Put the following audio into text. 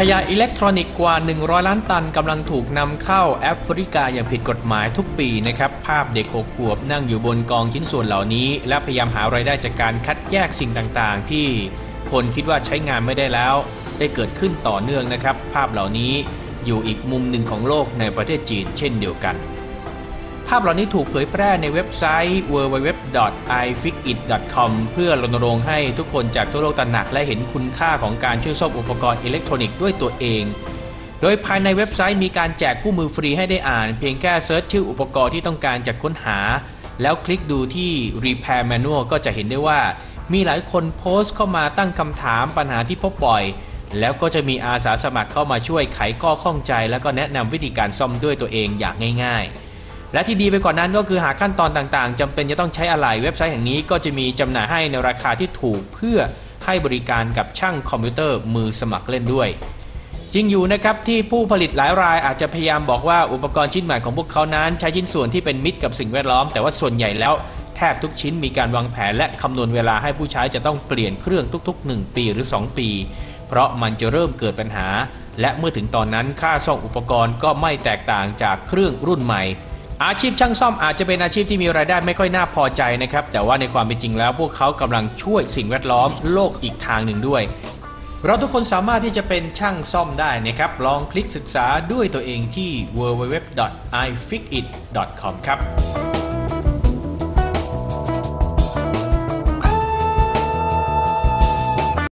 ขยะอิเล็กทรอนิกส์กว่า 100 ล้านตันกำลังถูกนำเข้าแอฟริกาอย่างผิดกฎหมายทุกปีนะครับ ภาพเด็กหกขวบนั่งอยู่บนกองชิ้นส่วนเหล่านี้ และพยายามหารายได้จากการคัดแยกสิ่งต่างๆ ที่คนคิดว่าใช้งานไม่ได้แล้ว ได้เกิดขึ้นต่อเนื่องนะครับ ภาพเหล่านี้อยู่อีกมุมหนึ่งของโลกในประเทศจีนเช่นเดียวกัน ภาพเหล่านี้ถูกเผยแพร่ในเว็บไซต์ www.ifixit.com เพื่อรณรงค์ให้ทุกคนจากทั่วโลกตระหนักและเห็นคุณค่าของการช่วยซ่อมอุปกรณ์อิเล็กทรอนิกส์ด้วยตัวเอง โดยภายในเว็บไซต์มีการแจกคู่มือฟรีให้ได้อ่าน เพียงแค่เซิร์ชชื่ออุปกรณ์ที่ต้องการจะค้นหา แล้วคลิกดูที่ Repair Manual ก็จะเห็นได้ว่า มีหลายคนโพสต์เข้ามาตั้งคำถามปัญหาที่พบบ่อย แล้วก็จะมีอาสาสมัครเข้ามาช่วยไขข้อข้องใจ แล้วก็แนะนำวิธีการซ่อมด้วยตัวเองอย่างง่าย ๆ และที่ดีไปกว่านนั้นก็คือหากขั้นตอนต่างๆจำเป็นจะต้องใช้อะไรเว็บไซต์แห่งนี้ก็จะมีจำหน่ายให้ในราคาที่ถูกเพื่อให้บริการกับช่างคอมพิวเตอร์มือสมัครเล่นด้วยจริงอยู่นะครับที่ผู้ผลิตหลายรายอาจจะพยายามบอกว่าอุปกรณ์ชิ้นใหม่ของพวกเขานั้น ใช้ชิ้นส่วนที่เป็นมิตรกับสิ่งแวดล้อม แต่ว่าส่วนใหญ่แล้วแทบทุกชิ้นมีการวางแผน และคำนวณเวลาให้ผู้ใช้จะต้องเปลี่ยนเครื่องทุก ๆ 1 ปีหรือ 2 ปี เพราะมันจะเริ่มเกิดปัญหา และเมื่อถึงตอนนั้นค่าซ่อมอุปกรณ์ก็ไม่แตกต่างจากเครื่องรุ่นใหม่ อาชีพช่างซ่อมอาจจะเป็นอาชีพที่มีรายได้ไม่ค่อยน่าพอใจนะครับ แต่ว่าในความเป็นจริงแล้ว พวกเขากำลังช่วยสิ่งแวดล้อมโลกอีกทางหนึ่งด้วย เราทุกคนสามารถที่จะเป็นช่างซ่อมได้นะครับ ลองคลิกศึกษาด้วยตัวเองที่ www.ifixit.com ครับ